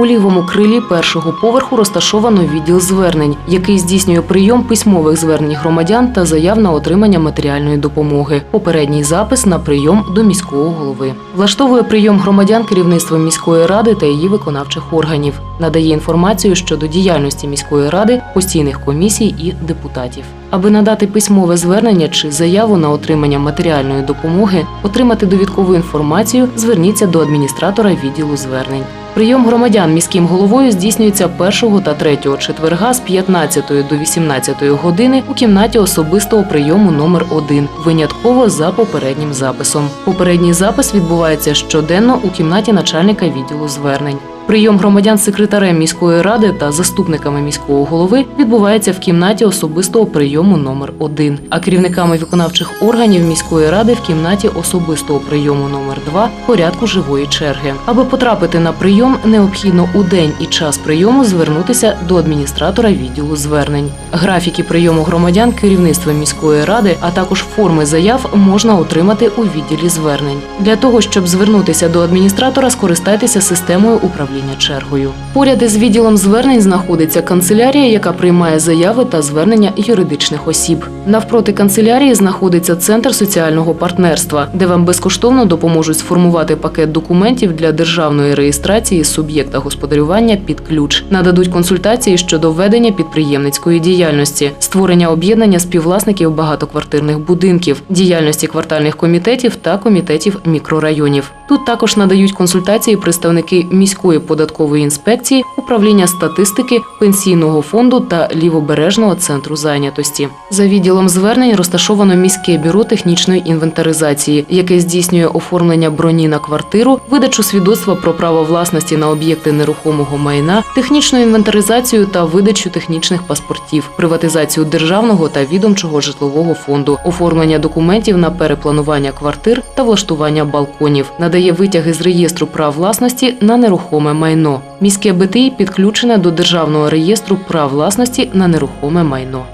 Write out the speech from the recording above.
У лівому крилі першого поверху розташовано відділ звернень, який здійснює прийом письмових звернень громадян та заяв на отримання матеріальної допомоги. Попередній запис на прийом до міського голови. Влаштовує прийом громадян керівництво міської ради та її виконавчих органів. Надає інформацію щодо діяльності міської ради, постійних комісій і депутатів. Аби надати письмове звернення чи заяву на отримання матеріальної допомоги, отримати довідкову інформацію, зверніться до адміністратора відділу звернень. Прийом громадян міським головою здійснюється 1 та 3 четверга з 15 до 18 години у кімнаті особистого прийому номер 1 винятково за попереднім записом. Попередній запис відбувається щоденно у кімнаті начальника відділу звернень. Прийом громадян секретарем міської ради та заступниками міського голови відбувається в кімнаті особистого прийому номер 1 а керівниками виконавчих органів міської ради в кімнаті особистого прийому номер 2 в порядку живої черги. Аби потрапити на прийом, необхідно у день і час прийому звернутися до адміністратора відділу звернень. Графіки прийому громадян керівництвом міської ради, а також форми заяв можна отримати у відділі звернень. Для того щоб звернутися до адміністратора, скористайтеся системою управління чергою. Поряд із відділом звернень знаходиться канцелярія, яка приймає заяви та звернення юридичних осіб. Навпроти канцелярії знаходиться центр соціального партнерства, де вам безкоштовно допоможуть сформувати пакет документів для державної реєстрації суб'єкта господарювання під ключ, нададуть консультації щодо ведення підприємницької діяльності, створення об'єднання співвласників багатоквартирних будинків, діяльності квартальних комітетів та комітетів мікрорайонів. Тут також надають консультації представники міської податкової інспекції, управління статистики, пенсійного фонду та лівобережного центру зайнятості. За відділом звернень розташовано міське бюро технічної інвентаризації, яке здійснює оформлення броні на квартиру, видачу свідоцтва про право власності на об'єкти нерухомого майна, технічну інвентаризацію та видачу технічних паспортів, приватизацію державного та відомчого житлового фонду, оформлення документів на перепланування квартир та влаштування балконів, надає витяги з реєстру прав власності на нерухоме майно. Міське БТІ підключене до державного реєстру прав власності на нерухоме майно.